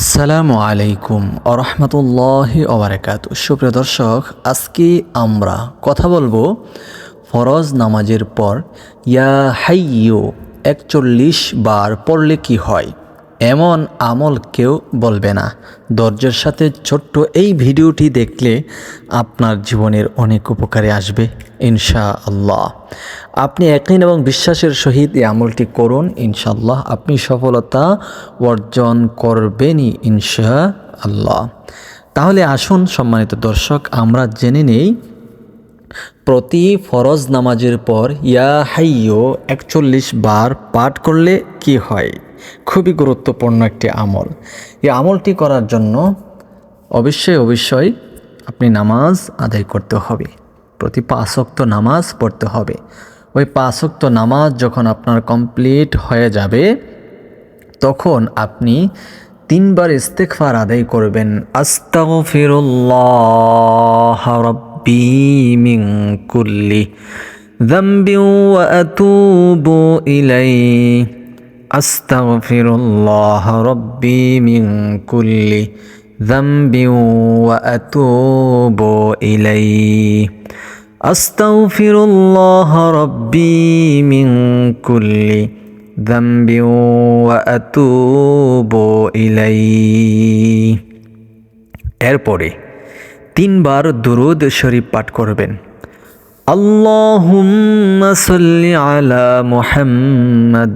আসসালামু আলাইকুম আরহামতুল্লাহ ওবরাকাত সুপ্রিয় দর্শক, আজকে আমরা কথা বলব ফরজ নামাজের পর, ইয়া হাইয়ো একচল্লিশ বার পড়লে কি হয়? এমন আমল কেউ বলবে না। ধৈর্যের সাথে ছোট্ট এই ভিডিওটি দেখলে আপনার জীবনের অনেক উপকারে আসবে ইনশা আল্লাহ আপনি একদিন এবং বিশ্বাসের সহিত এই আমলটি করুন ইনশাল্লাহ আপনি সফলতা অর্জন করবেনই ইনশা আল্লাহ তাহলে আসুন সম্মানিত দর্শক, আমরা জেনে নেই প্রতি ফরজ নামাজের পর ইয়া হাইয়ো একচল্লিশ বার পাঠ করলে কি হয়। খুবই গুরুত্বপূর্ণ একটি আমল এই আমলটি করার জন্য অবশ্যই অবশ্যই আপনি নামাজ আদায় করতে হবে প্রতি পাঁচক্ত নামাজ পড়তে হবে ওই পাঁচক্ত নামাজ যখন আপনার কমপ্লিট হয়ে যাবে তখন আপনি তিনবার ইস্তেকফার আদায় করবেন আস্তাগফিরুল্লাহ রব্বি মিন কুল্লি ذنب وأتوب إليه أستغفر الله ربي من كل ذنب وأتوب إليه أستغفر الله ربي من كل ذنب وأتوب إليه এরপরে তিনবার দুরুদ শরীফ পাঠ করবেন اللهم صل على محمد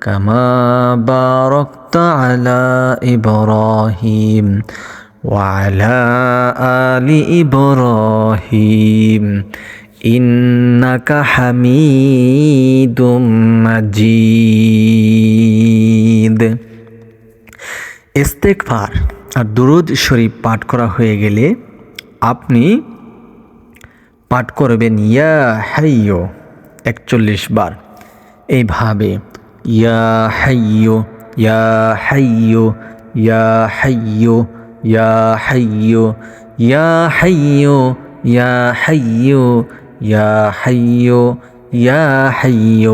كما باركت على إبراهيم وعلى آل إبراهيم إنك حميد مجيد ইস্তেকফার আর দুরুদ শরীফ পাঠ করা হয়ে গেলে আপনি পাঠ করবেন ইয়া হাইয়ো একচল্লিশ বার এইভাবে ইয়া حي ইয়া حي ইয়া حي ইয়া حي ইয়া حي يا حي يا حي يا حي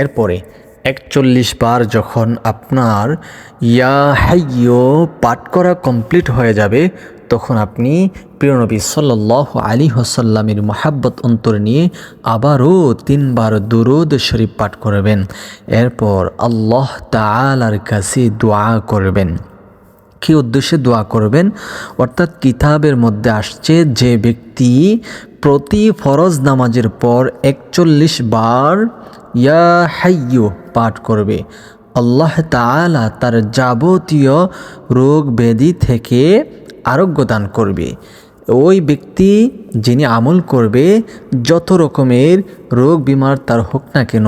এরপরে একচল্লিশ বার যখন আপনার ইয়া হাইয়ো পাঠ করা কমপ্লিট হয়ে যাবে, তখন আপনি প্রিয়নবী সাল্লাহ আলী হাসাল্লামের মহাব্বত অন্তর নিয়ে আবারও তিনবার দুরুদ শরীফ পাঠ করবেন। এরপর আল্লাহ তালার কাছে দোয়া করবেন। কি উদ্দেশ্যে দোয়া করবেন? অর্থাৎ কিতাবের মধ্যে আসছে যে ব্যক্তি প্রতি ফরজ নামাজের পর একচল্লিশ বার ইয়া হাইয়ু পাঠ করবে। আল্লাহ তালা তার যাবতীয় রোগ ব্যাধি থেকে আরোগ্য দান করবে। ওই ব্যক্তি যিনি আমল করবে, যত রকমের রোগ বিমার তার হোক না কেন,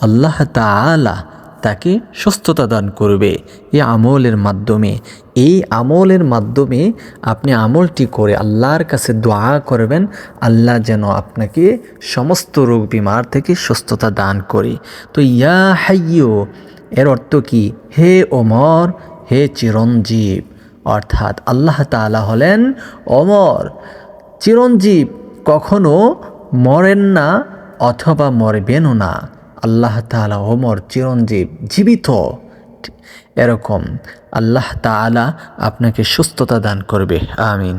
আল্লাহ তালা তাকে সুস্থতা দান করবে। এই আমলের মাধ্যমে, এই আমলের মাধ্যমে আপনি আমলটি করে আল্লাহর কাছে দোয়া করবেন। আল্লাহ যেন আপনাকে সমস্ত রোগ বিমার থেকে সুস্থতা দান করে। তো ইয়া হাইয়ো এর অর্থ কি? হে ওমর, হে চিরঞ্জীব। অর্থাৎ আল্লাহ তালা হলেন অমর চিরঞ্জীব কখনো মরেন না অথবা মরবেনও না। আল্লাহ তালা অমর চিরঞ্জীব জীবিত। এরকম আল্লাহ তালা আপনাকে সুস্থতা দান করবে। আমিন।